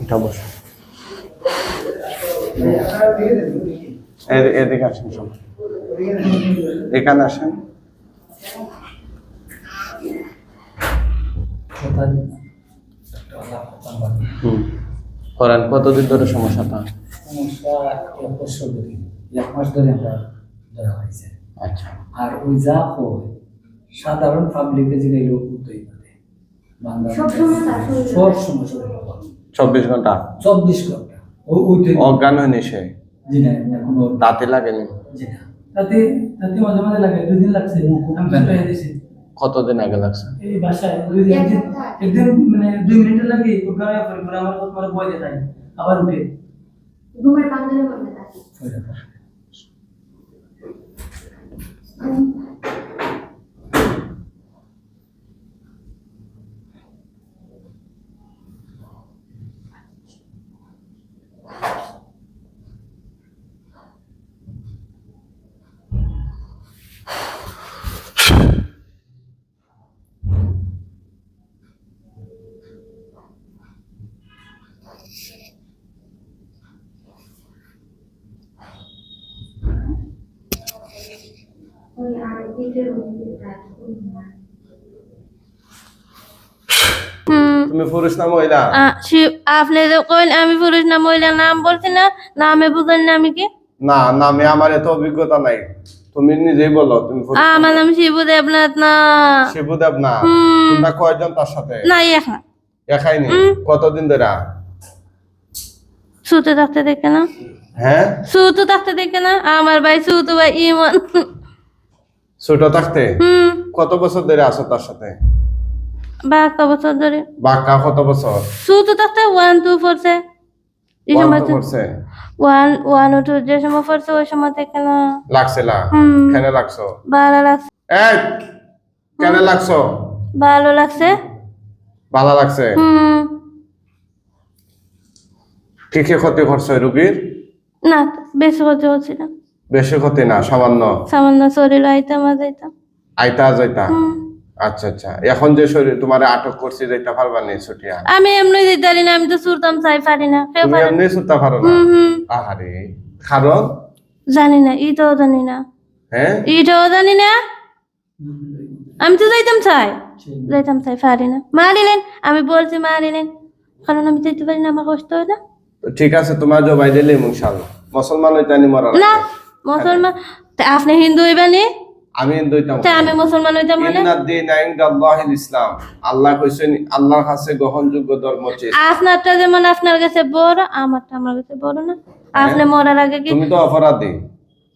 এটা বসো। এদি- এদিকে আসেন সব এখানে আসেন। কতদিন ধরে সমস্যাটা সমস্যা এক বছর ধরে। এক মাস ধরে আমরা ধরা হয়েছে। আচ্ছা। আর ওই যা হয় সাধারণ পাবলিকে সবসময় সব সময় শরীরে হয়। চব্বিশ ঘণ্টা? চব্বিশ ঘণ্টা। অজ্ঞান হয়নি সে? জি না কোনো দাঁতে লাগেনি? জি না। তাতে তাতে মাঝে মাঝে লাগে দুই দিন লাগছে। আমি কতদিন আগে লাগছে? এই বাসায় দুই দিন একদিন মানে দুই মিনিট লাগে পরে আমার বই দেয় আবার উঠে। ঘুমের থাকে। তুমি পুরুষ না মহিলা? আপনি তো আমি পুরুষ না মহিলা নাম বলছি না নামে বুঝেন না আমি কি? না নামে আমার এত অভিজ্ঞতা নাই। তুমি নিজেই বলো তুমি আমার নাম শিবু দেবনাথ না। তোমরা কয়জন তার সাথে? না এখন একাই নি? কতদিন ধরে? সুতো থাকতে দেখে না? হ্যাঁ? সুতো থাকতে দেখে না? আমার ভাই সুতো ভাই ইমন। ছোট থাকতে? কত বছর ধরে আছো তার সাথে? বাক্কা বছর ধরে। বাক্কা কত বছর? সুতো থাকতে ওয়ান টু ফোরছে এই সময় ওয়ান ওয়ান টু যে সময় ওই সময় দেখে না। লাগছে না? কেন লাগছো? ভালো লাগছে। এই কেন লাগছো? ভালো লাগছে। ভালো লাগছে? কি কি ক্ষতি করছে রুগীর? না বেশি হতে হচ্ছে না। বেশি ক্ষতি না সামান্য? সামান্য শরীর আইতাম আর যাইতাম আইতা যাইতা? আচ্ছা আচ্ছা। এখন যে শরীর তোমার আটক করছি যাইতা পারবা নি ছুটিয়া? আমি এমনি দিতে পারি না আমি তো সুরতাম চাই পারি না কেউ পারে না। এমনি সুতা পারো না? আহারে। কারণ? জানি না ইটাও জানি না। হ্যাঁ? ইটাও জানি না। আমি তো যাইতাম চাই। যাইতাম চাই পারি না। মারিলেন আমি বলছি মারিলেন কারণ আমি যাইতে পারি না আমার কষ্ট হয় না। ঠিক আছে তোমার জবাই দিলে ইনশাল্লাহ মুসলমান হইতানি মরা না মুসলমান আপনি হিন্দু হইবানি আমি দুইটা তা আমি মুসলমান হইতাম মানে? ইনদাল্লাহিল ইসলাম। আল্লাহ কইছেন আল্লাহর কাছে গ্রহণযোগ্য ধর্ম ইসলাম। আপনারটা যেমন আপনার কাছে বড় আমারটা আমার কাছে বড় না। আপনি মরার আগে কি? তুমি তো অপরাধী।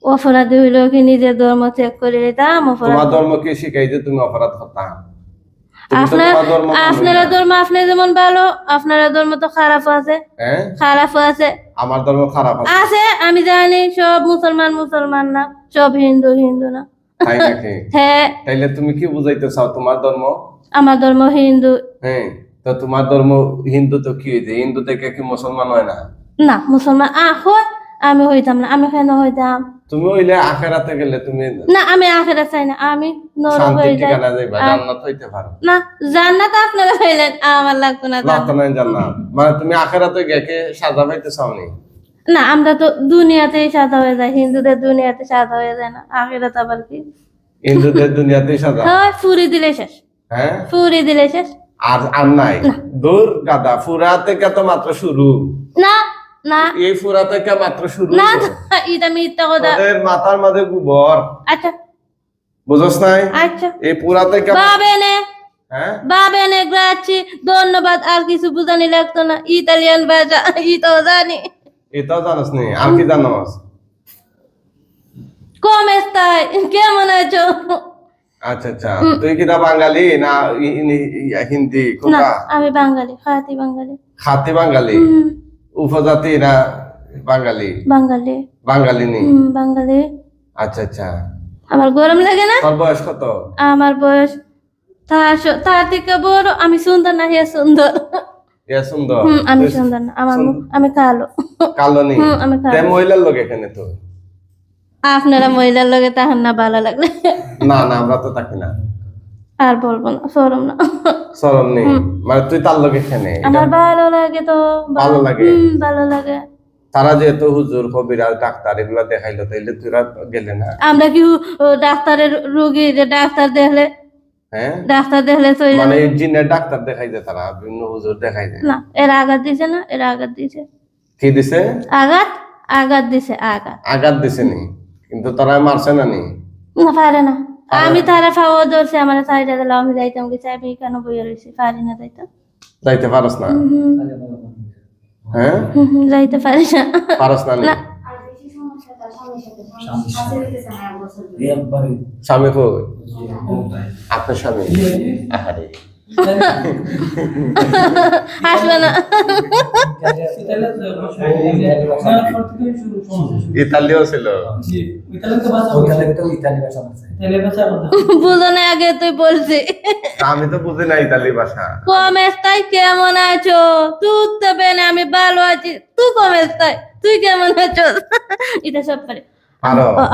অপরাধী হইল কি নিজের ধর্ম চেক করে নিতাম অপরাধ তোমার ধর্ম কি শিখাই যে তুমি অপরাধ করতা? তুমি তো আপনার ধর্ম আপনারা ধর্ম আপনি যেমন ভালো আপনারা ধর্ম তো খারাপ আছে। খারাপ আছে। আমার ধর্ম খারাপ আছে। আছে আমি জানি সব মুসলমান মুসলমান না সব হিন্দু হিন্দু না। হ্যাঁ। তাইলে তুমি কি বুঝাইতে চাও তোমার ধর্ম? আমার ধর্ম হিন্দু। হ্যাঁ তো তোমার ধর্ম হিন্দু তো কি হয়েছে হিন্দু থেকে কি মুসলমান হয় না? না মুসলমান আহ হয় আমি হইতাম না আমি কেন হইতাম। তুমি হইলে আখেরাতে গেলে তুমি না আমি আখেরা চাই না আমি নরক হয়ে যাই। জান্নাত হইতে পারো। না জান্নাত আপনারা হইলেন আমার লাগতো না না জান্নাত। মানে তুমি আখেরাতে গেকে সাজা পাইতে চাওনি না আমরা তো দুনিয়াতেই সাদা হয়ে যায় হিন্দুদের দুনিয়াতে সাদা হয়ে যায় না আখেরাত আবার কি? হিন্দুদের দুনিয়াতেই সাজা? হয় ফুরি দিলে শেষ। হ্যাঁ? ফুরি দিলে শেষ। আর আর নাই? দূর গাদা ফুরা থেকে তো মাত্র শুরু। না না। এই ফুরা থেকে মাত্র শুরু না না, এটা মিথ্যা কথা। তোদের মাথার মাঝে গোবর। আচ্ছা। বুঝছ নাই? আচ্ছা। এই পুরা থেকে হ্যাঁ? বাবেনে গ্রাচি ধন্যবাদ আর কিছু বুঝানি লাগতো না। ইতালিয়ান ভাষা ই তো জানি। এটাও জানোস নি? আর কি জানোস? কম এস্তাই কেমন আছো? আচ্ছা আচ্ছা। তুই বাঙালি না হিন্দি? না কোনটা আমি বাঙালি খাতি বাঙালি। খাতি বাঙালি? হুম, উপজাতি না বাঙালি। বাঙালি বাঙালি নি বাঙালি। আচ্ছা আচ্ছা। আমার গরম লাগে না? তোর বয়স কত? আমার বয়স তার স- তার থেকে বড় আমি সুন্দর না হে সুন্দর। ইয়া সুন্দর? হুম, আমি সুন্দর না আমার আমি কালো। কালো নি হুম, আমি তে কালো। মহিলার লোক এখানে তো? আপনারা মহিলার লগে তাহার না ভালো লাগলে? না না আমরা তো থাকি না। আর বলব না সরম না। সরম নেই। মানে তুই তার লোক এখানে আমার ভালো লাগে তো ভালো লাগে? ভালো লাগে। তারা যেহেতু হুজুর কবিরাজ ডাক্তার এগুলা দেখাইলো তাইলে তুইরা গেলে না। আমরা কি ডাক্তারের রোগী যে ডাক্তার দেখলে হ্যাঁ? ডাক্তার দেখলে চলে মানে জিনের ডাক্তার দেখাই যায় তারা বিভিন্ন হুজুর দেখাই যায় না এর আঘাত দিছে না এর আঘাত দিছে। কি দিছে? আঘাত? আঘাত দিছে আঘাত। আঘাত দিছে নি কিন্তু তারা মারছে না নি। না পারে না। আমি তারা ফাও ধরছে আমার সাইডে দিলাম আমি যাইতাম কি চাই কেন বইয়ে রইছি? পারি না যাইতো। যাইতে পারস না? হুম, হ্যাঁ? যাইতে পারি না। পারস না না। আর বেশি সমস্যা তার স্বামীর স্বামী আপনার স্বামী? আহারে। আসবে না ইতালিও ছিল। বুঝো না আগে তুই বলছি। আমি তো বুঝি না ইতালি ভাষা। কম এস্তাই কেমন আছো? তুই তো বেনে আমি ভালো আছি। তুই কম এস্তাই তুই কেমন আছো? এটা সব পারে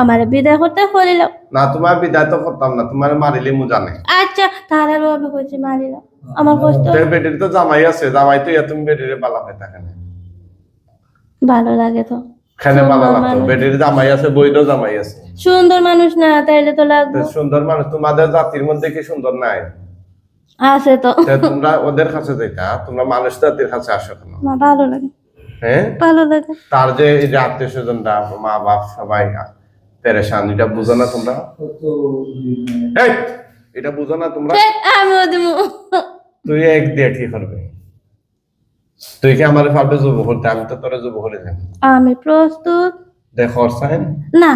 আমার বিদায় করতে করিল না তোমার বিদায় তো করতাম না তোমার মারিলে মু জানে। আচ্ছা তাহলে আমি কইছি মারিল আমার কষ্ট বেটির তো জামাই আছে জামাই তো ইয়া তুমি বেটিরে বালা হয়ে থাকে না। ভালো লাগে তো। খানে বালা সুন্দর লাগতো মানুষ। বেটির জামাই আছে বৈধ জামাই আছে। সুন্দর মানুষ না তাইলে তো লাগবে। সুন্দর মানুষ তোমাদের জাতির মধ্যে কি সুন্দর নাই? আছে তো। তোমরা ওদের কাছে তোমরা মানুষ জাতির কাছে আসো কেন? না ভালো লাগে। হ্যাঁ? ভালো লাগে। তার যে এই যে আত্মীয় স্বজনরা মা বাপ সবাই পেরেশান এটা বুঝো না তোমরা? এই, এটা বুঝো না তোমরা? হে, দিমু তুই এক দিয়ে কি করবে। তুই কি আমার পারবে যুব করতে আমি তো তোরা যুব করে দেব আমি প্রস্তুত। দেখ সাইন না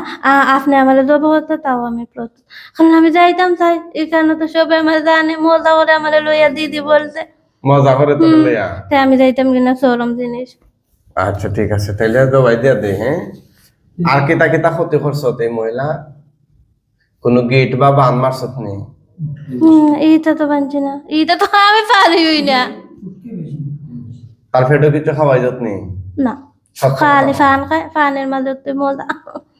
আপনি আমার দেবো হতো তাও আমি প্রস্তুত। কারণ আমি যাইতাম চাই এখানে তো সবাই আমার জানে মজা করে আমার লইয়া দিদি বলছে। মজা করে তো লইয়া। তাই আমি যাইতাম কিনা সরম জিনিস। আচ্ছা ঠিক আছে। তাইলে দবাই দিয়া দে হ্যাঁ? আর কিতা কিতা ক্ষতি করছত এই মহিলা? কোনো গেট বা বান মারছত নেই হুম, এইটা তো বানছি না। এইটা তো আমি পারিই না। তার ফেটে কিছু খাওয়াই যত নেই না। খালি ফান খাই ফানের মাঝে তো মজা।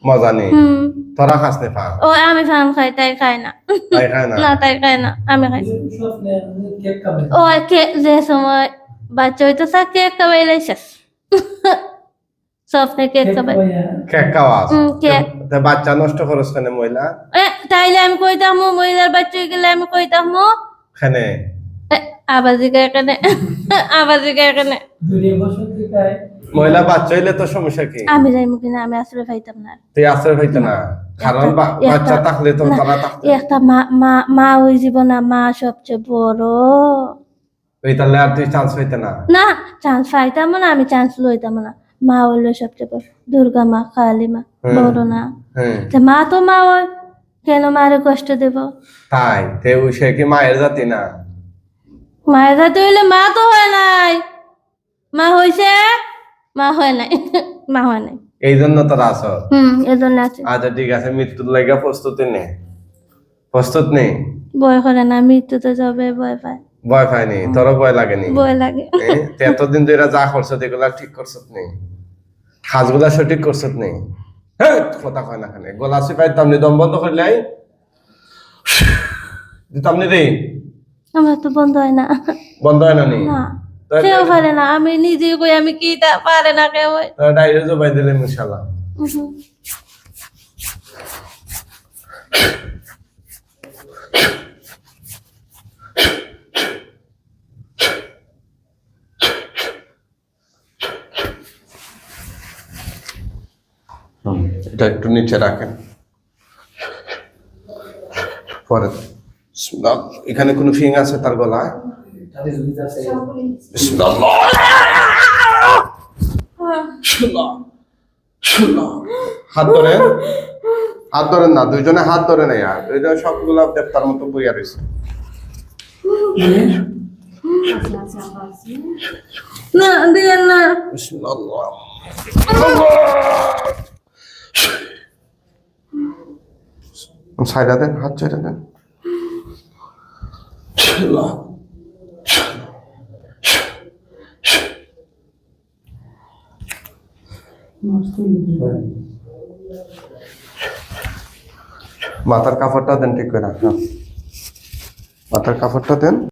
মজা নেই হুম তোরা খাস নে পা ও আমি ফান খাই তাই খাই না। তাই খায় না? না তাই খাই না আমি খাই। ও কে যে সময় বাচ্চা হইতো সা কেক খাওয়াইলে শেষ স্বপ্নে কেক খাওয়াই কেক খাওয়াস কেক। তা বাচ্চা নষ্ট করস কেন মহিলা? তাইলে আমি কইতাম মহিলার বাচ্চা গেলে আমি কইতাম খানে আবাজিকা এখানে আবাজিকা এখানে মহিলা বাচ্চা হইলে তো সমস্যা কি? আমি যাইমু কিনা? আমি আসলে পাইতাম না। তুই আশ্রয় হইতো না? কারণ বাচ্চা থাকলে তো তারা থাকতো। একটা মা মা মা ওই জীবন মা সবচেয়ে বড়। তুই তাহলে আর তুই চান্স হইতে না? না চান্স পাইতাম না আমি চান্স লইতাম না। মা হইল সবচেয়ে বড় দুর্গা মা কালী মা হুম। বড় না। হ্যাঁ। মা তো মা ওই কেন মারে কষ্ট দেব? তাই তে সে কি মায়ের জাতি না? মায়ের হাতে হইলে মা তো হয় নাই। মা হইছে মা হয় নাই মা হয় নাই। এই জন্য তোরা আস হুম এজন্য আছে। আচ্ছা ঠিক আছে মৃত্যুর লাগে প্রস্তুতি নে। প্রস্তুত নেই ভয় করে না মৃত্যু তো যাবে ভয় পায়। ভয় পাইনি তোরও ভয় লাগেনি? ভয় লাগে। এতদিন ধরে যা করছ এগুলা ঠিক করছত নেই কাজগুলা সঠিক করছত নেই হ্যাঁ কথা কয় না খানে গলা চিপাই তামনি দম বন্ধ করলে আই। তামনি রে আমার তো বন্ধ হয় না। বন্ধ হয় না নি? না কেউ পারে না। আমি নিজে কই আমি কি পারে না কেউ? ডাইরে জবাই দিলে ইনশাল্লাহ এটা একটু নিচে রাখেন। পরে বিসমিল্লাহ। এখানে কোনো ফিং আছে তার গলায়। হাত ধরেন। হাত ধরেন না দুইজনে হাত ধরে নেই আর। এটা সবগুলা দেবতার মতো বইয়া রয়েছে। না দিয়েন না। বিসমিল্লাহ। দেন হাত ছাইড়া দেন মাথার কাপড়টা দেন ঠিক করে হ্যাঁ মাথার কাপড়টা দেন